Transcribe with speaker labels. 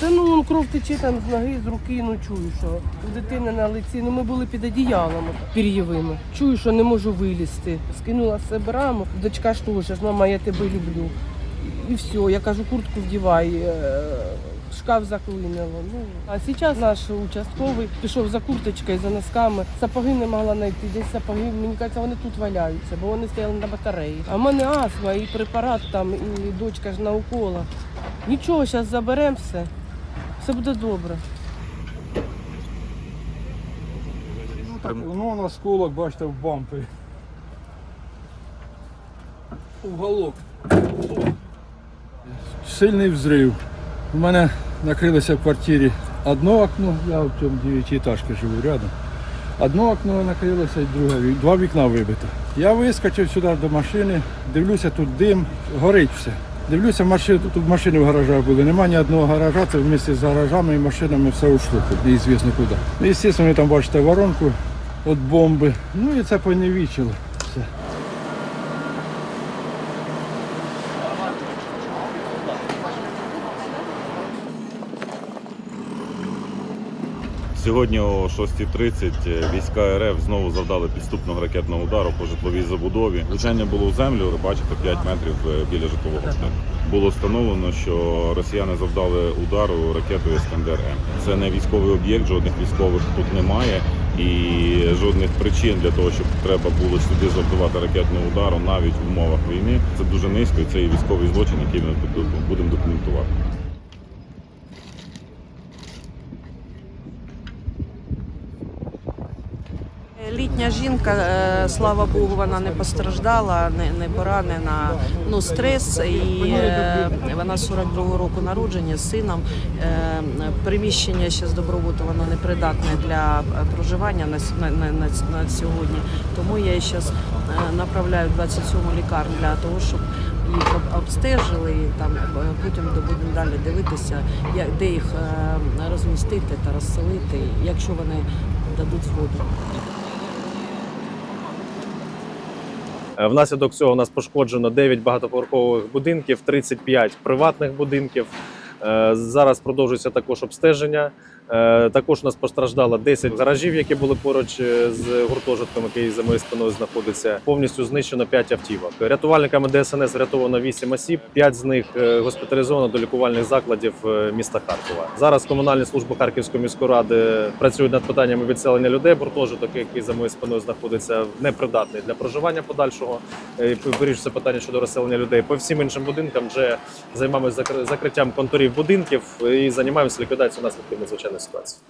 Speaker 1: Та ну он кров тече там з ноги, з руки, ну чую, що у дитини на лиці. Ну ми були під одіялами пір'євими. Чую, що не можу вилізти. Скинула все браму. Дочка ж теж, мама, я тебе люблю. І все, я кажу, куртку вдівай, е, шкаф заклинило. Ну, а зараз наш участковий пішов за курточкою, за носками. Сапоги не могла знайти. Десь сапоги, мені кажеться, вони тут валяються, бо вони стояли на батареї. А в мене астма, і препарат там, і дочка ж на уколах. Нічого, зараз заберемо все. Все буде добре.
Speaker 2: Так, ну, осколок, бачите, в бампері. Уголок. Сильний взрив. У мене накрилося в квартирі одне окно, я в цьому дев'ятиэтажці живу рядом. Одне окно накрилося і друге, два вікна вибито. Я вискочив сюди до машини, дивлюся, тут дим, горить все. Дивлюся, машини, тут машини в гаражах були. Нема ні одного гаража, це вместе з гаражами і машинами все ушло, неізвісно куди. Ну, звісно, ви там бачите воронку від бомби. Ну і це поневічило. Все.
Speaker 3: Сьогодні о 6.30 війська РФ знову завдали підступного ракетного удару по житловій забудові. Влучання було в землю, бачите, 5 метрів е, біля житлового будинку. Було встановлено, що росіяни завдали удару ракетою Іскандер М. Це не військовий об'єкт, жодних військових тут немає. І жодних причин для того, щоб треба було сюди завдавати ракетний удар, навіть в умовах війни, це дуже низько, і це є військовий злочин, який ми будемо документувати.
Speaker 4: Літня жінка, е, слава Богу, вона не постраждала, не, не поранена. Ну, стрес, і е, вона 42-го року народження з сином. Е, Приміщення ще з добробуту воно не придатне для проживання на, на, на, на, сьогодні. Тому я її зараз направляю в 27-му лікарню для того, щоб їх обстежили і там потім будемо далі дивитися, де їх розмістити та розселити, якщо вони дадуть згоду.
Speaker 5: Внаслідок цього у нас пошкоджено 9 багатоповерхових будинків, 35 приватних будинків. Е, Зараз продовжується також обстеження. Е, Також у нас постраждало 10 гаражів, які були поруч е, з гуртожитком, який за моєю спиною знаходиться. Повністю знищено 5 автівок. Рятувальниками ДСНС врятовано 8 осіб. 5 з них госпіталізовано до лікувальних закладів міста Харкова. Зараз комунальні служби Харківської міської ради працюють над питаннями відселення людей. Гуртожиток, який за моєю спиною знаходиться, непридатний для проживання подальшого. Вирішується питання щодо розселення людей. По всім іншим будинкам вже займаємося закриттям конторів будинків і займаємося ліквідацією наслідків надзвичайної ситуації.